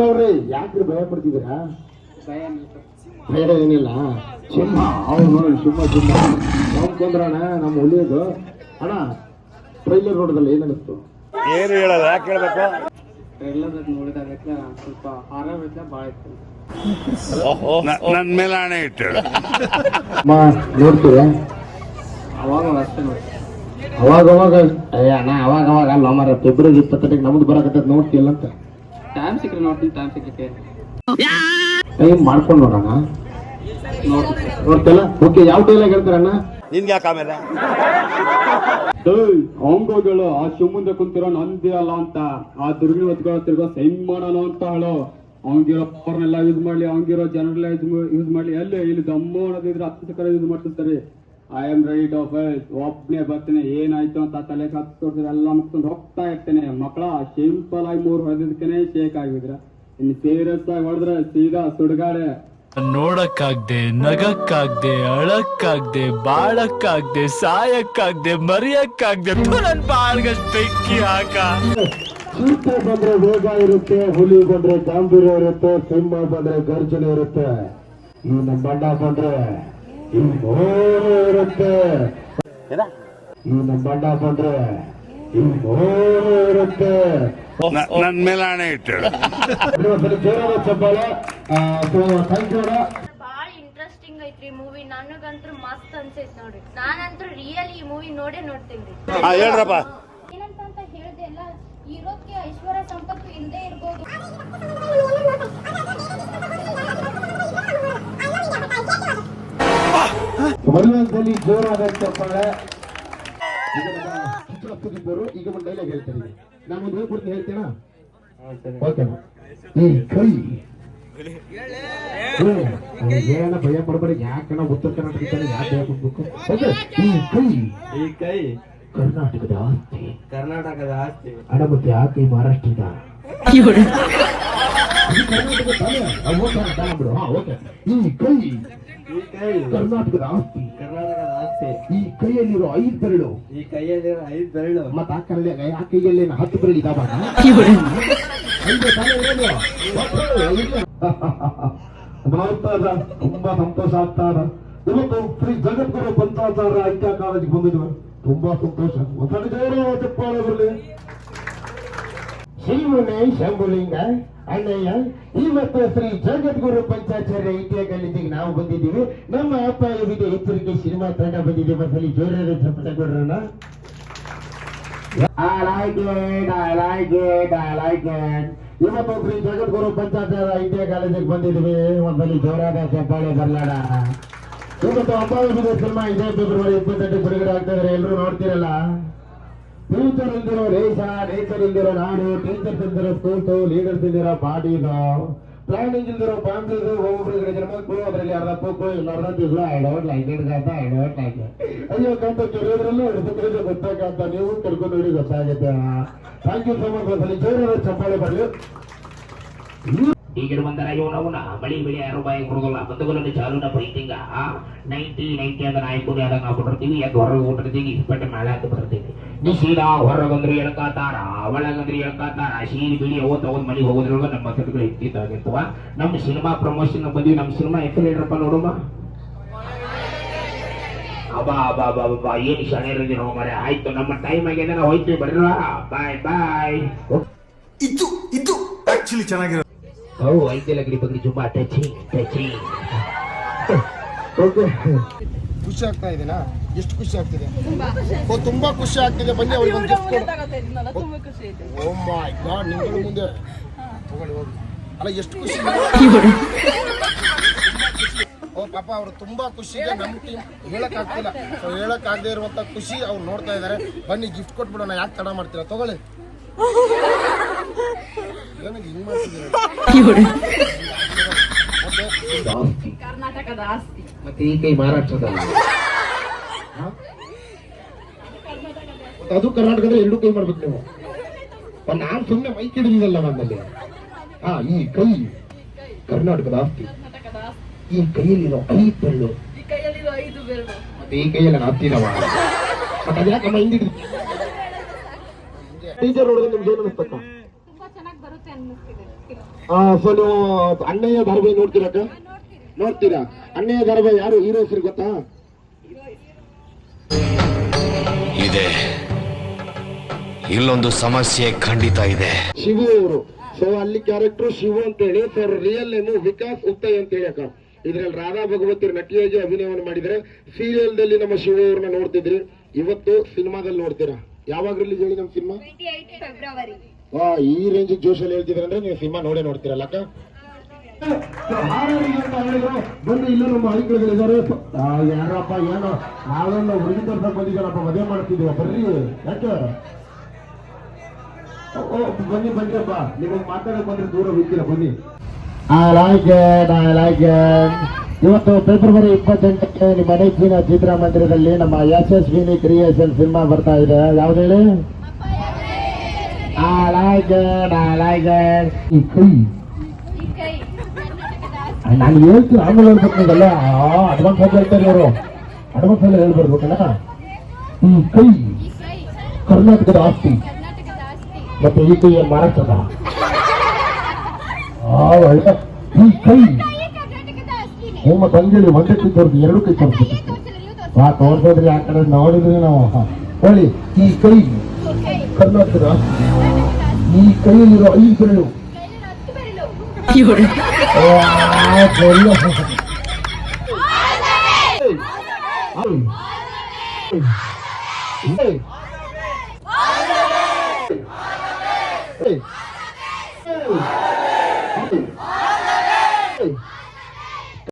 ಅವ್ರಿ ಯಾಕ್ರಿ ಭಯ ಪಡ್ತಿದ್ದೀರಾ? ಭಯ ಏನಿಲ್ಲ. ಸಿಂಹ ಅವ್ನು ನೋಡಿ ಸಿಂಹ ಸಿಂಹ ನಾವು ಕೊಂದ್ರಣ ನಮ್ಮ ಹುಲಿಯೋದು ಅಣ್ಣ ಟ್ರೈಲರ್ ನೋಡಿದಲ್ಲ ಏನಿತ್ತು ಏನು ಹೇಳಲ್ಲ ಯಾಕೆ ಹೇಳ್ಬೇಕು? ಟ್ರೈಲರ್ ನೋಡಿದಾಗ ಸ್ವಲ್ಪ ಆರಾಮ ಐತೆ ಭಾಳ ಇತ್ತು. ನನ್ನ ಮೇಲೆ ಹಣೆ ಅಮ್ಮ ನೋಡ್ತೀರಾ? ಅವಾಗ ಅಷ್ಟೇ ನೋಡಿ ಅವಾಗ ಅವಾಗ ಅಯ್ಯ ಅಣ್ಣ ಅವಾಗ ಅವಾಗ ಅಲ್ಲ ಮಾರ ಫೆಬ್ರವರಿ ಇಪ್ಪತ್ತೆಂಟಕ್ಕೆ ನಮ್ದು ಬರಕತ್ತದ ನೋಡ್ತಿಲ್ಲ ಅಂತ. ಟೈಮ್ ಸಿಕ್ಕರೆ ನೋಡ್ತೀನಿ ಟೈಮ್ ಸಿಕ್ಕಕ್ಕೆ ಟೈಮ್ ಮಾಡ್ಕೊಂಡು ನೋಡೋಣ ನೋಡ್ತೀನಿ ನೋಡ್ತಿಲ್ಲ? ಓಕೆ ಯಾವ ಡೈಲಾಗ್ ಹೇಳ್ತಾರಣ್ಣ ನಿನ್ಗೆ ಯಾಕೆ ಆಮೇಲೆ? ಅವಂಗೋಗಳು ಆ ಶಿವಮುಂದೆ ಕುಂತಿರೋ ನಂದಿ ಅಲ್ಲ ಅಂತ. ಆ ದುರ್ಗಿ ಹೊತ್ಕೊಳ್ಳೋ ತಿರ್ಗೋ ಸೈನ್ ಮಾಡೋಣ ಅಂತ ಹೇಳೋ. ಅವಂಗಿರೋ ಪವರ್ನೆಲ್ಲ ಯೂಸ್ ಮಾಡ್ಲಿ ಅವಂಗಿರೋ ಜನರೆಲ್ಲ ಯೂಸ್ ಮಾಡ್ಲಿ. ಅಲ್ಲೇ ಇಲ್ಲಿ ದಮ್ಮ ಅನ್ನೋದಿದ್ರೆ ಹತ್ತು ಯೂಸ್ ಮಾಡ್ತಿರ್ತಾರೆ. ಐ ಆಮ್ ರೈಟ್ ಆಫ್ ಒಬ್ನೇ ಬರ್ತೀನಿ. ಏನಾಯ್ತು ಅಂತ ತಲೆ ಕತ್ತು ಎಲ್ಲ ಮುಗ್ಕೊಂಡು ಹೋಗ್ತಾ ಇರ್ತೇನೆ. ಮಕ್ಕಳ ಸಿಂಪಲ್ ಆಗಿ ಮೂರು ಹೊಡೆದಕ್ಕೇನೆ ಶೇಕ್ ಆಗಿದ್ರ. ಇನ್ನು ಸೀರಿಯಸ್ ಆಗಿ ಹೊಡೆದ್ರೆ ಸೀದಾ ಸುಡುಗಾಡೆ. ನೋಡಕ್ಕಾಗ್ದೆ ನಗಕ್ಕಾಗ್ದೆ ಅಳಕ್ಕಾಗ್ದೆ ಬಾಳಕ್ಕಾಗ್ದೆ ಸಾಯಕ್ಕಾಗ್ದೆ ಮರಿಯಕ್ಕಾಗ್ದೆ ನನ್ ಬಾಳ್ಗಷ್ಟ್ ಬೆಂಕಿ ಹಾಕ. ಚೀತೆ ಬಂದ್ರೆ ವೇಗ ಇರುತ್ತೆ ಹುಲಿ ಬಂದ್ರೆ ಗಾಂಭೀರ್ಯ ಇರುತ್ತೆ ಸಿಂಹ ಬಂದ್ರೆ ಗರ್ಜನೆ ಇರುತ್ತೆ. ಈ ನಮ್ಮ ಬಣ್ಣ ಬಂದ್ರೆ ಇರುತ್ತೆ ಈ ನಮ್ಮ ಬಣ್ಣ ಬಂದ್ರೆ ಇರುತ್ತೆ ನನ್ ಮೇಲೆ ಹಣೆ ಇಟ್ಟು ಜೋರಾದ ಚಪ್ಪಾಳೆ ಸೊ ಥ್ಯಾಂಕ್ ಯು ಬಾಳ ಇಂಟ್ರೆಸ್ಟಿಂಗ್ ಐತ್ರಿ ಮೂವಿ ನನಗಂತೂ ಮಸ್ತ್ ಅನ್ಸೈತ್ ನೋಡ್ರಿ. ನಾನಂತೂ ರಿಯಲ್ ಈ ಮೂವಿ ನೋಡೇ ನೋಡ್ತೀನಿ ಹಾ ಹೇಳ್ರಪ್ಪ. ಏನಂತ ಅಂತ ಹೇಳ್ದೆ ಅಲ್ಲ ಇರೋಕ್ಕೆ ಐಶ್ವರ್ಯ ಸಂಪತ್ತು ಇಲ್ಲದೆ ಇರ್ಬೋದು. ಮರುವಂತಲ್ಲಿ ಜೋರಾದ ಚಪ್ಪಾಳೆ. ಈಗ ಒಂದು ಡೈಲಾಗ್ ಹೇಳ್ತಾರೆ ನಾನು ಒಂದು ಹೇಳ್ಕೊಡ್ತೀನಿ ಹೇಳ್ತೇನಾ ಓಕೆ ಈ ಕೈ. ಏನ ಭಯ ಪಡಬೇಡಿ ಯಾಕಣ ಉತ್ತರ ಕರ್ನಾಟಕ ಯಾಕೆ ಓಕೆ ಈ ಕೈ. ಈ ಕೈ. ಕರ್ನಾಟಕದ ಆಸ್ತಿ. ಕರ್ನಾಟಕದ ಆಸ್ತಿ. ಅಡ ಮತ್ತೆ ಆ ಕೈ ಮಹಾರಾಷ್ಟ್ರದ ಕರ್ನಾಟಕದ ಆಸ್ತಿ ಕರ್ನಾಟಕದ ಆಸ್ತಿ ಈ ಕೈಯಲ್ಲಿರೋ ಐದು ಬೆರಳು ಈ ಕೈಯಲ್ಲಿರೋ ಐದು ಬೆರಳು ಮತ್ತೆ ಆ ಕರಳೆ ಆ ಕೈಯಲ್ಲಿ ಹತ್ತು ಬೆರಳು ಇದಾವಾಗ ನೋಡ್ತಾರ ತುಂಬಾ ಸಂತೋಷ ಆಗ್ತಾರ ಇವತ್ತು ಶ್ರೀ ಜಗದ್ಗುರು ಪಂಚಾಚಾರ ಐಕ್ಯ ಕಾಲೇಜಿಗೆ ಬಂದಿದ್ವಿ ತುಂಬಾ ಸಂತೋಷ ಒಂದ್ಸಲ ಜೋರಾದ ಚಪ್ಪಾಳೆ ಬರಲಿ ಶಿವನೇ ಶಂಭುಲಿಂಗ ಅಣ್ಣಯ್ಯ ಇವತ್ತು ಶ್ರೀ ಜಗದ್ಗುರು ಪಂಚಾಚಾರ್ಯ ಇಂಡಿಯಾ ಕಾಲೇಜಿಗೆ ನಾವು ಬಂದಿದ್ದೀವಿ. ನಮ್ಮ ಅಪ್ಪ ವಿವಿಧ ಎಚ್ಚರಿಕೆ ಸಿನಿಮಾ ತಂಡ ಬಂದಿದೆ. ಮಸಲಿ ಜೋರಾದ ಚಪ್ಪಾಳೆ ಕೊಡ್ರಣ್ಣ. I like it, I like it, I like it. ಇವತ್ತು ಶ್ರೀ ಜಗದ್ಗುರು ಪಂಚಾಚಾರ ಇಂಡಿಯಾ ಕಾಲೇಜಿಗೆ ಬಂದಿದ್ವಿ ಒಂದಲ್ಲಿ ಜೋರಾದ ಚಪ್ಪಾಳೆ ಬರ್ಲಾಡ. ಇವತ್ತು ಅಪ್ಪ ಸಿನಿಮಾ ಇದೇ. ಫೆಬ್ರವರಿ ಇಪ್ಪತ್ತೆಂಟು ಬಿಡುಗಡೆ ಆಗ್ತಾ ಇದ್ರೆ. ಎಲ್ಲರೂ ನೋಡ್ತಿರಲ್ಲ? ಫ್ಯೂಚರ್ ಇಲ್ದಿರೋ ದೇಶ ನೇಚರ್ ಇಲ್ದಿರೋ ನಾಡು ಟೀಚರ್ಸ್ ಇಲ್ದಿರೋ ಸ್ಕೂಲ್ಸು ಲೀಡರ್ಸ್ ಇಲ್ದಿರೋ ಪಾರ್ಟಿ ಇದು ಪ್ಲಾನಿಂಗ್ ಇಲ್ದಿರೋ ಫ್ಯಾಮಿಲಿ ಒಬ್ಬೊಬ್ಬರಿಗೆ ಜನ ಮಕ್ಕಳು ಅದರಲ್ಲಿ ಅರ್ಧ ಪೂಕು ಇಲ್ಲ ಅರ್ಧ ತಿಂಗಳು ಐ ಡೋಂಟ್ ಲೈಕ್ ಇಟ್ ಅಂತ ಐ ಡೋಂಟ್ ಲೈಕ್ ಅಯ್ಯೋ ಕಂತ ಕೆರೆಯೋದ್ರಲ್ಲೂ ಹಿಡಿದ್ರೆ ಗೊತ್ತಾಗಂತ ನೀವು ಕರ್ಕೊಂಡು ನೋಡಿ ಗೊತ್ತಾಗುತ್ತೆ ಥ್ಯಾಂಕ್ ಯು ಸೊ ಮಚ್ ಒಂದ್ಸಲಿ ಜೋರಾದ ಚಪ್ಪಾಳೆ ಬರಲಿ ಬಂದರ ಇವನವನ ಮಳಿ ಬೆಳಿ ಯಾರು ಬಾಯಿ ಕೊಡೋದಿಲ್ಲ ಬಂಧುಗಳಲ್ಲಿ ಚಾಲೂನ ಪ್ರೀತಿಂಗ ನೈಂಟಿ ನೈಂಟಿ ಅಂತ ನಾಯಕರು ನಾವು ಕೊಟ್ಟಿರ್ತೀವಿ ಅದು ಹೊರಗೆ ಕೊಟ್ಟಿರ್ತೀವಿ ಇಸ್ಪೆಟ್ಟೆ ಮೇಲೆ ಹಾಕಿ ಬರ್ತೀವಿ ನೀ ಸೀದಾ ಹೊರಗಂದ್ರೆ ಎಳ್ಕಾತಾರ ಒಳಗಂದ್ರೆ ಎಳ್ಕಾತಾರ, ಸೀರಿ ಬಿಳಿ ಅವು ತಗೊಂಡ್ ಮನೆಗೆ ಹೋಗೋದ್ರೊಳಗೆ ನಮ್ಮ ಮಕ್ಕಳುಗಳು ಇಟ್ಟಿದ್ದಾಗಿರ್ತವ ನಮ್ಮ ಸಿನಿಮಾ ಪ್ರಮೋಷನ್ ಬಂದ್ವಿ ನಮ್ಮ ಸಿನಿಮಾ ಹೆಸರು ಹೇಳ್ರಪ್ಪ ನೋಡಮ್ಮ ಅಬ್ಬಾ ಅಬ್ಬಾ ಅಬ್ಬಾ ಅಬ್ಬಾ, ಏನು ಶಾಣೆ ನಾವು ಮರೆ ಆಯ್ತು, ನಮ್ಮ ಟೈಮ್ ಆಗಿದೆ, ನಾವು ಹೋಯ್ತೀವಿ, ಬರ್ರಿ ಬಾಯ್ ಬಾಯ್. ಇದು ಇದು ಆಕ್ಚುಲಿ ಚೆನ್ನಾಗಿರೋ ಐದೆಲ್ಲ ಗಿಡಿ ಬಗ್ಗೆ ತುಂಬಾ ಟಚಿ ಟಚಿ ಓಕೆ ಖುಷಿ ಆಗ್ತಾ ಇದೆನಾ? ಎಷ್ಟು ಖುಷಿ ಆಗ್ತಿದೆ? ಓ ತುಂಬಾ ಖುಷಿ ಆಗ್ತಿದೆ. ಬನ್ನಿ ಅವ್ರಿಗೆ ಒಂದು ಗಿಫ್ಟ್ ಕೊಡು. ಓ ಮೈ ಗಾಡ್ ನಿಮ್ಗಳ ಮುಂದೆ. ತಗೊಳ್ಳಿ ಹೋಗಿ ಅಲ್ಲ ಎಷ್ಟು ಖುಷಿ ಓ ಪಾಪ ಅವರು ತುಂಬಾ ಖುಷಿಗೆ ನಮ್ಮ ಟೀಮ್ ಹೇಳಕ್ ಆಗ್ತಿಲ್ಲ. ಸೊ ಹೇಳಕ್ ಆಗದೆ ಇರುವಂತ ಖುಷಿ ಅವ್ರು ನೋಡ್ತಾ ಇದ್ದಾರೆ. ಬನ್ನಿ ಗಿಫ್ಟ್ ಕೊಟ್ಬಿಡೋಣ. ಯಾಕೆ ತಡ ಮಾಡ್ತೀರಾ? ತಗೊಳ್ಳಿ. ಏನಕ್ಕೆ ಹಿಂಗ್ ಮಾಡ್ತಿದ್ದೀರಾ? ಮತ್ತೆ ಮತ್ತೆ ಈ ಕೈ ಮಹಾರಾಷ್ಟ್ರದ ಅದು ಕರ್ನಾಟಕದ ಎರಡು ಕೈ ಮಾಡ್ಬೇಕು ನೀವು. ನಾನು ನಾನ್ ಸುಮ್ಮನೆ ಮೈಕ್ ಹಿಡಿದಿದ್ದಲ್ಲ ನನ್ನಲ್ಲಿ. ಹಾ ಈ ಕೈ ಕರ್ನಾಟಕದ ಆಸ್ತಿ. ಈ ಕೈಯಲ್ಲಿರೋ ಐದು ಬೆರಳು. ಮತ್ತೆ ಈ ಕೈಯಲ್ಲಿ ಹತ್ತಿದವ ಮತ್ತೆ ಅದ್ಯಾಕಮ್ಮ ಹಿಂದಿಡಿ ಟೀಚರ್ ನೋಡಿದ್ರೆ ನಿಮ್ಗೆ ಏನು ಅನಿಸ್ತಕ್ಕ ಸೊ ನೀವು ಅಣ್ಣಯ್ಯ ಧಾರಾವಾಹಿ ನೋಡ್ತೀರಾ ಅಕ್ಕ? ನೋಡ್ತೀರಾ? ಅಣ್ಣಯ್ಯ ಧಾರಾವಾಹಿ ಯಾರು? ಹೀರೋ ಹೆಸರು ಗೊತ್ತಾ? ಇದೆ. ಇಲ್ಲೊಂದು ಸಮಸ್ಯೆ ಖಂಡಿತ ಇದೆ. ಶಿವು ಅವರು. ಸೊ ಅಲ್ಲಿ ಕ್ಯಾರೆಕ್ಟರ್ ಶಿವು ಅಂತೇಳಿ ಸರ್ ರಿಯಲ್ ನೇಮು ವಿಕಾಸ್ ಉತ್ತಯ್ ಅಂತ ಹೇಳಿ ಅಕ್ಕ. ಇದ್ರಲ್ಲಿ ರಾಧಾ ಭಗವತಿ ನಟಿಯಾಗಿ ಅಭಿನಯವನ್ನು ಮಾಡಿದರೆ ಸೀರಿಯಲ್ ದಲ್ಲಿ ನಮ್ಮ ಶಿವು ಅವ್ರನ್ನ ನೋಡ್ತಿದ್ರಿ. ಇವತ್ತು ಸಿನಿಮಾದಲ್ಲಿ ನೋಡ್ತೀರಾ? ಯಾವಾಗ ರಿಲೀಸ್ ಹೇಳಿ ನಮ್ಮ ಸಿನಿಮಾ? ಫೆಬ್ರವರಿ ವಾ ಈ ರೇಂಜ್ ಜೋಶಲ್ಲಿ ಹೇಳ್ತಿದ್ರೆ ಅಂದ್ರೆ ನೀವು ಸಿನಿಮಾ ನೋಡೇ ನೋಡ್ತೀರಲ್ಲ ಅಕ್ಕ? ಬನ್ನಿ ಇಲ್ಲ ನಮ್ಮ ಹೈಕಳಿಗಳಿದ್ದಾರೆ ಯಾರಪ್ಪ ಏನೋ ನಾವೆಲ್ಲ ಹುಡುಗಿ ತರ್ಸಕ್ ಬಂದಿದ್ದಾರಪ್ಪ ಮದುವೆ ಮಾಡ್ತಿದೀವ ಬರ್ರಿ ಯಾಕೆ ಓ ಬನ್ನಿ ಬನ್ನಿಪ್ಪ ನಿಮಗೆ ಮಾತಾಡಕ್ ಬಂದ್ರೆ ದೂರ ಹೋಗ್ತೀರ ಬನ್ನಿ ಐ ಲೈಕ್ ಐ ಲೈಕ್ ಇವತ್ತು ಫೆಬ್ರವರಿ ಇಪ್ಪತ್ತೆಂಟಕ್ಕೆ ನಿಮ್ಮ ನೆಚ್ಚಿನ ಚಿತ್ರಮಂದಿರದಲ್ಲಿ ನಮ್ಮ ಯಶಸ್ವಿನಿ ಕ್ರಿಯೇಷನ್ ಸಿನಿಮಾ ಬರ್ತಾ ಇದೆ. ಯಾವ್ದು ಹೇಳಿ? ಲೈಕ್ ಇಟ್ ಈ ಕೈ. ನಾನು ಹೇಳ್ತೀನಿ ಆಮೇಲೆ ಹೇಳ್ಬೇಕು ನೀವೆಲ್ಲ ಅಡ್ವಾನ್ಸ್ ಆಗಿ ಹೇಳ್ತಾರೆ ಅವರು ಅಡ್ವಾನ್ಸ್ ಅಲ್ಲಿ ಹೇಳ್ಬರ್ಬೇಕಲ್ಲ ಈ ಕೈ ಕರ್ನಾಟಕದ ಆಸ್ತಿ ಮತ್ತೆ ಈ ಕೈ ಮಹಾರಾಷ್ಟ್ರದ ಈ ಕೈ ನಿಮ್ಮ ತಂಗಿಲಿ ಒಂದೇ ಕೈ ತೋರಿಸಿ ಎರಡು ಕೈ ತೋರಿಸ್ಬೇಕು ತೋರ್ಸಲ್ಲ, ನೀವು ತೋರ್ಸಿ. ಆ ತೋರ್ಸೋದ್ರಿ ಆ ಕಡೆ ನೋಡಿದ್ರಿ ನಾವು ಹೇಳಿ ಈ ಕೈ ಕರ್ನಾಟಕದ ಆಸ್ತಿ నీ కైలు ఐదులు Hey!